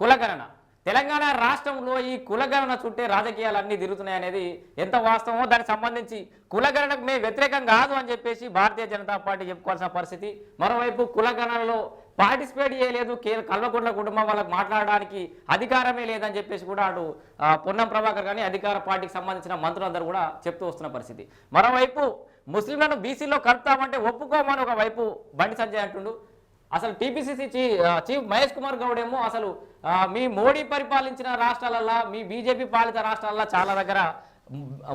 కులగణన. తెలంగాణ రాష్ట్రంలో ఈ కులగణన చుట్టే రాజకీయాలు అన్నీ తిరుగుతున్నాయి అనేది ఎంత వాస్తవమో దానికి సంబంధించి కులగణనకు మేము వ్యతిరేకం కాదు అని చెప్పేసి భారతీయ జనతా పార్టీ చెప్పుకోవాల్సిన పరిస్థితి. మరోవైపు కులగణనలో పార్టిసిపేట్ చేయలేదు కేవలం కల్వకుంట్ల కుటుంబం వాళ్ళకి మాట్లాడడానికి అధికారమే లేదని చెప్పేసి కూడా అటు పొన్నం ప్రభాకర్ కానీ అధికార పార్టీకి సంబంధించిన మంత్రులందరూ కూడా చెప్తూ వస్తున్న పరిస్థితి. మరోవైపు ముస్లింలను బీసీలో కలుపుతామంటే ఒప్పుకోమని ఒక వైపు బండి సంజయ్ అంటుండు. అసలు టీపీసీసీ చీఫ్ మహేష్ కుమార్ గౌడ్ ఏమో అసలు మీ మోడీ పరిపాలించిన రాష్ట్రాలలో మీ బీజేపీ పాలిత రాష్ట్రాలలో చాలా దగ్గర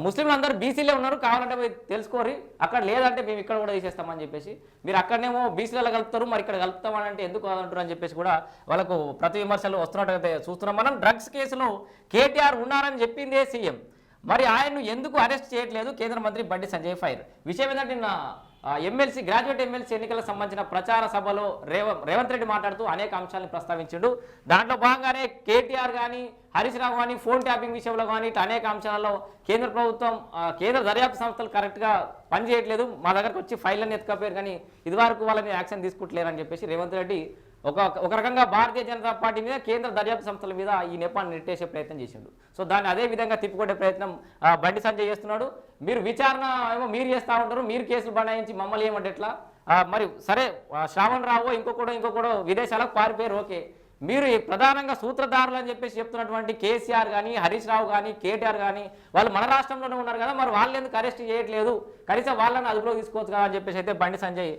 ముస్లింలు అందరూ బీసీలే ఉన్నారు. కావాలంటే మీరు తెలుసుకోరి అక్కడ లేదంటే మేము ఇక్కడ కూడా తీసేస్తామని చెప్పేసి. మీరు అక్కడనేమో బీసీలలో కలుపుతారు మరి ఇక్కడ కలుపుతామని అంటే ఎందుకు కాదంటారు అని చెప్పేసి కూడా వాళ్ళకు ప్రతి విమర్శలు వస్తున్నట్టయితే చూస్తున్నాం. మనం డ్రగ్స్ కేసులో కేటీఆర్ ఉన్నారని చెప్పిందే సీఎం. మరి ఆయన్ను ఎందుకు అరెస్ట్ చేయట్లేదు కేంద్ర మంత్రి బండి సంజయ్ ఫైర్? విషయం ఏంటంటే నిన్న ఎమ్మెల్సీ గ్రాడ్యుయేట్ ఎమ్మెల్సీ ఎన్నికలకు సంబంధించిన ప్రచార సభలో రేవంత్ రెడ్డి మాట్లాడుతూ అనేక అంశాలను ప్రస్తావించిండు. దాంట్లో భాగంగానే కేటీఆర్ కానీ హరీష్ రావు కానీ ఫోన్ ట్యాపింగ్ విషయంలో కానీ అనేక అంశాలలో కేంద్ర ప్రభుత్వం కేంద్ర దర్యాప్తు సంస్థలు కరెక్ట్గా పనిచేయట్లేదు. మా దగ్గరకు వచ్చి ఫైళ్ళని ఎత్తుకపోయారు కానీ ఇదివరకు వాళ్ళని యాక్షన్ తీసుకుంటలేరని చెప్పేసి రేవంత్ రెడ్డి ఒక ఒక రకంగా భారతీయ జనతా పార్టీ మీద కేంద్ర దర్యాప్తు సంస్థల మీద ఈ నేపాన్ని నెట్టేసే ప్రయత్నం చేసిండు. సో దాన్ని అదే విధంగా తిప్పుకొట్టే ప్రయత్నం బండి సంజయ్ చేస్తున్నాడు. మీరు విచారణ ఏమో మీరు చేస్తూ ఉంటారు మీరు కేసులు బనాయించి మమ్మల్ని ఏమంటే ఎట్లా? మరి సరే శ్రావణ్ రావు ఇంకొకడో ఇంకొకడో విదేశాలకు పారిపోయారు ఓకే. మీరు ఈ ప్రధానంగా సూత్రధారులు అని చెప్పేసి చెప్తున్నటువంటి కేసీఆర్ కానీ హరీష్ రావు కానీ కేటీఆర్ కానీ వాళ్ళు మన రాష్ట్రంలోనే ఉన్నారు కదా మరి వాళ్ళు ఎందుకు అరెస్ట్ చేయట్లేదు? కనీసం వాళ్ళని అదుపులో తీసుకోవచ్చు కదా అని చెప్పేసి అయితే బండి సంజయ్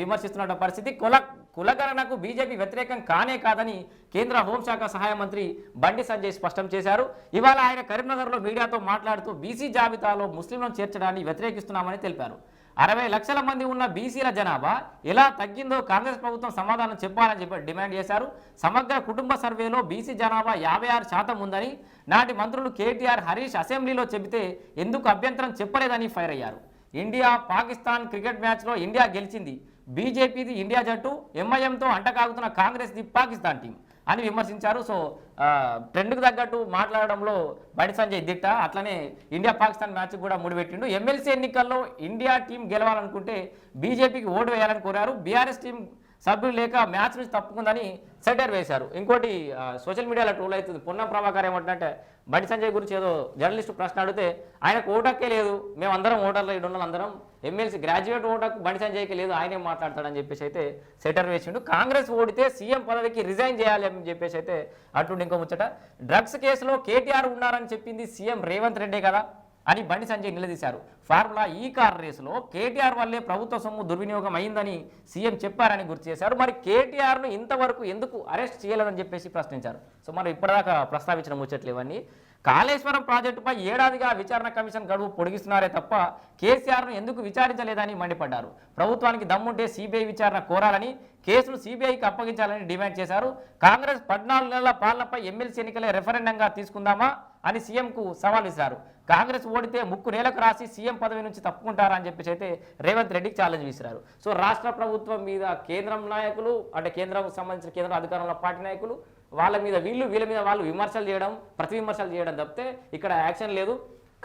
విమర్శిస్తున్న పరిస్థితి కుల కులగణనకు బీజేపీ వ్యతిరేకం కానే కాదని కేంద్ర హోంశాఖ సహాయ మంత్రి బండి సంజయ్ స్పష్టం చేశారు. ఇవాళ ఆయన కరీంనగర్లో మీడియాతో మాట్లాడుతూ బీసీ జాబితాలో ముస్లింలను చేర్చడాన్ని వ్యతిరేకిస్తున్నామని తెలిపారు. అరవై లక్షల మంది ఉన్న బీసీల జనాభా ఎలా తగ్గిందో కాంగ్రెస్ ప్రభుత్వం సమాధానం చెప్పాలని చెప్పి డిమాండ్ చేశారు. సమగ్ర కుటుంబ సర్వేలో బీసీ జనాభా యాభై ఆరు శాతం ఉందని నాటి మంత్రులు కేటీఆర్ హరీష్ అసెంబ్లీలో చెబితే ఎందుకు అభ్యంతరం చెప్పలేదని ఫైర్ అయ్యారు. ఇండియా పాకిస్తాన్ క్రికెట్ మ్యాచ్లో ఇండియా గెలిచింది. బీజేపీది ఇండియా జట్టు ఎంఐఎంతో అంటకాగుతున్న కాంగ్రెస్ది పాకిస్తాన్ టీం అని విమర్శించారు. సో ట్రెండ్కు తగ్గట్టు మాట్లాడడంలో బడి సంజయ్ దిట్ట. అట్లనే ఇండియా పాకిస్తాన్ మ్యాచ్ కూడా ముడిపెట్టిండు. ఎమ్మెల్సీ ఎన్నికల్లో ఇండియా టీం గెలవాలనుకుంటే బీజేపీకి ఓటు వేయాలని కోరారు. బీఆర్ఎస్ టీం సభ్యులు లేక మ్యాచ్ నుంచి తప్పుకుందని సెటర్ వేశారు. ఇంకోటి సోషల్ మీడియాలో ట్రోల్ అవుతుంది. పున్నం ప్రభాకర్ ఏమంటుంటే బండి సంజయ్ గురించి ఏదో జర్నలిస్ట్ ప్రశ్న అడిగితే ఆయనకు ఓటక్కే లేదు. మేమందరం ఓటర్లు ఇడు అందరం ఎమ్మెల్సీ గ్రాడ్యుయేట్ ఓటకు బండి సంజయ్కి లేదు ఆయనే మాట్లాడతాడని చెప్పేసి అయితే సెటర్ వేసిండు. కాంగ్రెస్ ఓడితే సీఎం పదవికి రిజైన్ చేయాలి అని చెప్పేసి అయితే అటుండి ఇంకో ముచ్చట. డ్రగ్స్ కేసులో కేటీఆర్ ఉన్నారని చెప్పింది సీఎం రేవంత్ రెడ్డే కదా. అని బండి సంజయ్ నిలదీశారు. ఫార్ములా ఈ కార్ రేసులో కేటీఆర్ వల్లే ప్రభుత్వ సొమ్ము దుర్వినియోగం అయిందని సీఎం చెప్పారని గుర్తు చేశారు. మరి కేటీఆర్ను ఇంతవరకు ఎందుకు అరెస్ట్ చేయలేదని చెప్పేసి ప్రశ్నించారు. సో మనం ఇప్పటిదాకా ప్రస్తావించిన ముచ్చట్లు ఇవన్నీ. కాళేశ్వరం ప్రాజెక్టుపై ఏడాదిగా విచారణ కమిషన్ గడువు పొడిగిస్తున్నారే తప్ప కేసీఆర్ను ఎందుకు విచారించలేదని మండిపడ్డారు. ప్రభుత్వానికి దమ్ముంటే సిబిఐ విచారణ కోరాలని కేసును సిబిఐకి అప్పగించాలని డిమాండ్ చేశారు. కాంగ్రెస్ పద్నాలుగు నెలల పాలనపై ఎమ్మెల్సీ ఎన్నికలే రెఫరెండంగా తీసుకుందామా అని సీఎంకు సవాల్ ఇస్తారు కాంగ్రెస్ ఓడితే ముక్కు నేలకు రాసి సీఎం పదవి నుంచి తప్పుకుంటారా అని చెప్పేసి అయితే రేవంత్ రెడ్డికి ఛాలెంజ్ విసిరారు. సో రాష్ట్ర ప్రభుత్వం మీద కేంద్రం నాయకులు అంటే కేంద్రం సంబంధించిన కేంద్ర అధికారంలో పార్టీ నాయకులు వాళ్ళ మీద వీళ్ళు వీళ్ళ మీద వాళ్ళు విమర్శలు చేయడం ప్రతి విమర్శలు చేయడం తప్పితే ఇక్కడ యాక్షన్ లేదు.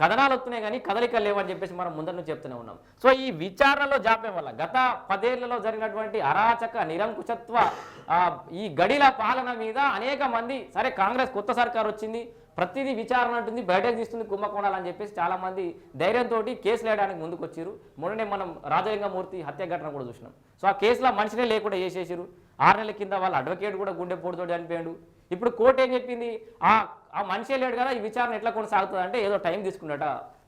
కథనాలు వస్తున్నాయి కానీ కదలికలు లేవని చెప్పేసి మనం ముందర నుంచి చెప్తూనే ఉన్నాం. సో ఈ విచారణలో జాప్యం వల్ల గత పదేళ్ళలో జరిగినటువంటి అరాచక నిరంకుశత్వ ఈ గడిల పాలన మీద అనేక మంది సరే కాంగ్రెస్ కొత్త సర్కార్ వచ్చింది ప్రతిదీ విచారణ ఉంటుంది బయటకు తీస్తుంది కుంభకోణాలు అని చెప్పేసి చాలామంది ధైర్యంతో కేసులు వేయడానికి ముందుకు వచ్చారు మొన్ననే మనం రాజలింగమూర్తి హత్య ఘటన కూడా చూసినాం. సో ఆ కేసులో మనిషినే లేకుండా చేసేసారు ఆరు నెలల కింద వాళ్ళ అడ్వకేట్ కూడా గుండెపోటుతో చనిపోయాడు. ఇప్పుడు కోర్టు ఏం చెప్పింది? ఆ ఆ మనిషే లేడు కదా ఈ విచారణ ఎట్లా కొనసాగుతుంది అంటే ఏదో టైం తీసుకున్నట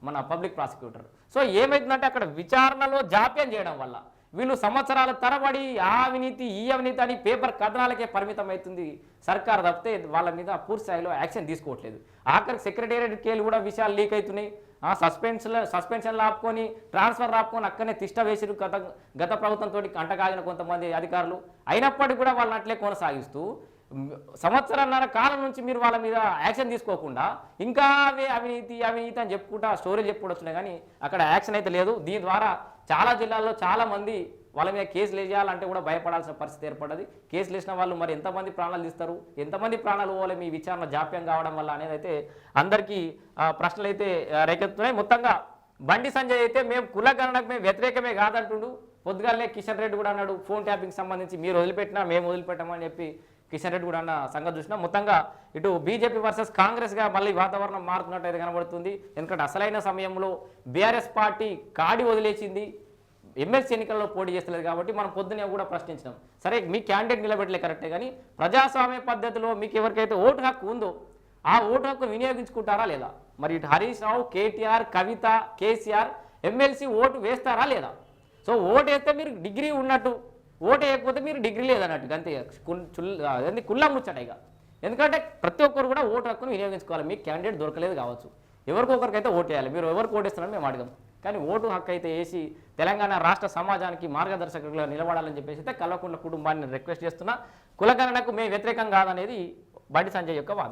మన పబ్లిక్ ప్రాసిక్యూటర్. సో ఏమైతుందంటే అక్కడ విచారణలో జాప్యం చేయడం వల్ల వీళ్ళు సంవత్సరాల తరబడి ఆ అవినీతి ఈ అవినీతి అని పేపర్ కథనాలకే పరిమితం అవుతుంది సర్కార్ తప్పితే వాళ్ళ మీద పూర్తి స్థాయిలో యాక్షన్ తీసుకోవట్లేదు. ఆఖరికి సెక్రటేరియట్ కేలు కూడా విషయాలు లీక్ అవుతున్నాయి. ఆ సస్పెన్షన్ సస్పెన్షన్లు ఆపుకొని ట్రాన్స్ఫర్ ఆపుకొని అక్కడనే తిష్ట వేసిరు గత గత ప్రభుత్వంతో కంటకాగిన కొంతమంది అధికారులు. అయినప్పటికీ కూడా వాళ్ళని అట్లే కొనసాగిస్తూ సంవత్సరాల సంవత్సరాన్నర కాలం నుంచి మీరు వాళ్ళ మీద యాక్షన్ తీసుకోకుండా ఇంకా అవే అవినీతి అవినీతి అని చెప్పుకుంటా స్టోరీలు వస్తున్నాయి కానీ అక్కడ యాక్షన్ అయితే లేదు. దీని ద్వారా చాలా జిల్లాల్లో చాలామంది వాళ్ళ మీద కేసులు వేయాలంటే కూడా భయపడాల్సిన పరిస్థితి ఏర్పడ్డది. కేసులు వేసిన వాళ్ళు మరి ఎంతమంది ప్రాణాలు తీస్తారు? ఎంతమంది ప్రాణాలు పోవాలి? మీ విచారణ జాప్యం కావడం వల్ల అనేది అయితే అందరికీ ప్రశ్నలు అయితే రేకెత్తున్నాయి మొత్తంగా బండి సంజయ్ అయితే మేము కులగణనకు మేము వ్యతిరేకమే కాదంటుండు. పొద్దుగాలనే కిషన్ రెడ్డి కూడా అన్నాడు ఫోన్ ట్యాపింగ్ సంబంధించి మీరు వదిలిపెట్టినా మేము వదిలిపెట్టామని చెప్పి కిషన్ రెడ్డి కూడా అన్న సంగతి చూసినా మొత్తంగా ఇటు బీజేపీ వర్సెస్ కాంగ్రెస్గా మళ్ళీ వాతావరణం మారుతున్నట్టు అయితే కనబడుతుంది. ఎందుకంటే అసలైన సమయంలో బీఆర్ఎస్ పార్టీ కాడి వదిలేసింది. ఎమ్మెల్సీ ఎన్నికల్లో పోటీ చేస్తలేదు కాబట్టి మనం పొద్దునే కూడా ప్రశ్నించినాం. సరే మీ క్యాండిడేట్ నిలబెట్టలే కరెక్టే కానీ ప్రజాస్వామ్య పద్ధతిలో మీకు ఎవరికైతే ఓటు హక్కు ఉందో ఆ ఓటు హక్కును వినియోగించుకుంటారా లేదా? మరి ఇటు Harish Rao KTR Kavitha KCR MLC vote వేస్తారా లేదా? సో ఓటు వేస్తే మీరు డిగ్రీ ఉన్నట్టు ఓటు వేయకపోతే మీరు డిగ్రీ లేదన్నట్టు అంతే. కుల్- చుల్- అదేంటి ముచ్చట ఇక. ఎందుకంటే ప్రతి ఒక్కరు కూడా ఓటు హక్కును వినియోగించుకోవాలి. మీకు క్యాండిడేట్ దొరకలేదు కావచ్చు. ఎవరికొకరికైతే ఓటు వేయాలి మీరు ఎవరికి ఓటేస్తున్నారని మేము అడగం. కానీ ఓటు హక్కు అయితే వేసి తెలంగాణ రాష్ట్ర సమాజానికి మార్గదర్శకులుగా నిలబడాలని చెప్పేసి అయితే కల్వకుంట్ల కుటుంబాన్ని రిక్వెస్ట్ చేస్తున్నా. కులగణనకు మేము వ్యతిరేకం కాదనేది బండి సంజయ్ యొక్క వాదన.